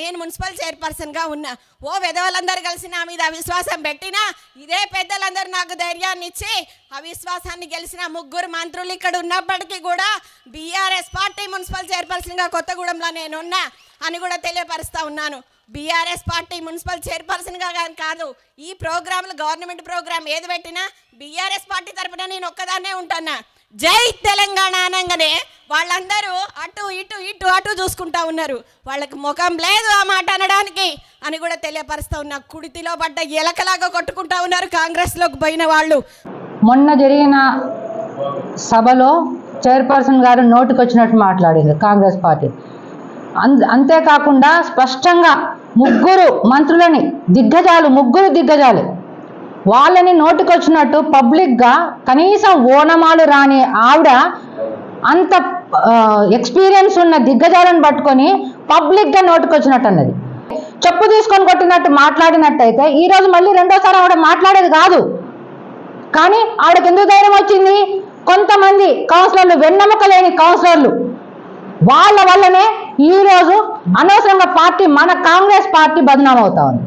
నేను మున్సిపల్ చైర్పర్సన్గా ఉన్నా. ఓ విధవలందరూ కలిసి నా మీద అవిశ్వాసం పెట్టినా ఇదే పెద్దలందరూ నాకు ధైర్యాన్ని ఇచ్చి అవిశ్వాసాన్ని గెలిచిన ముగ్గురు మంత్రులు ఇక్కడ ఉన్నప్పటికీ కూడా బీఆర్ఎస్ పార్టీ మున్సిపల్ చైర్పర్సన్గా కొత్తగూడెంలో నేనున్నా అని కూడా తెలియపరుస్తూ ఉన్నాను. బీఆర్ఎస్ పార్టీ మున్సిపల్ చైర్పర్సన్గా కానీ కాదు ఈ ప్రోగ్రాంలు గవర్నమెంట్ ప్రోగ్రామ్ ఏది పెట్టినా బీఆర్ఎస్ పార్టీ తరపున నేను ఒక్కదాన్నే ఉంటున్నా జై తెలంగాణ అనగానే వాళ్ళందరూ అటు ఇటు ఇటు అటు చూసుకుంటా ఉన్నారు. వాళ్ళకి ముఖం లేదు ఆ మాట అనడానికి అని కూడా తెలియపరుస్తూ ఉన్నా. కుడితిలో పడ్డ ఎలకలాగా కొట్టుకుంటా ఉన్నారు కాంగ్రెస్లోకి పోయిన వాళ్ళు. మొన్న జరిగిన సభలో చైర్పర్సన్ గారు నోటికొచ్చినట్టు మాట్లాడింది కాంగ్రెస్ పార్టీ. అన్ అంతేకాకుండా స్పష్టంగా ముగ్గురు మంత్రులని దిగ్గజాలు ముగ్గురు దిగ్గజాలు వాళ్ళని నోటికొచ్చినట్టు పబ్లిక్గా కనీసం ఓనమాలు రాని ఆవిడ అంత ఎక్స్పీరియన్స్ ఉన్న దిగ్గజాలను పట్టుకొని పబ్లిక్గా నోటికొచ్చినట్టు అన్నది. చెప్పు తీసుకొని కొట్టినట్టు మాట్లాడినట్టయితే ఈరోజు మళ్ళీ రెండోసారి ఆవిడ మాట్లాడేది కాదు. కానీ ఆవిడకి ఎందుకు ధైర్యం వచ్చింది? కొంతమంది కౌన్సిలర్లు వెన్నెముక లేని కౌన్సిలర్లు వాళ్ళ వల్లనే ఈరోజు అనవసరంగా పార్టీ మన కాంగ్రెస్ పార్టీ బదనామవుతా ఉంది.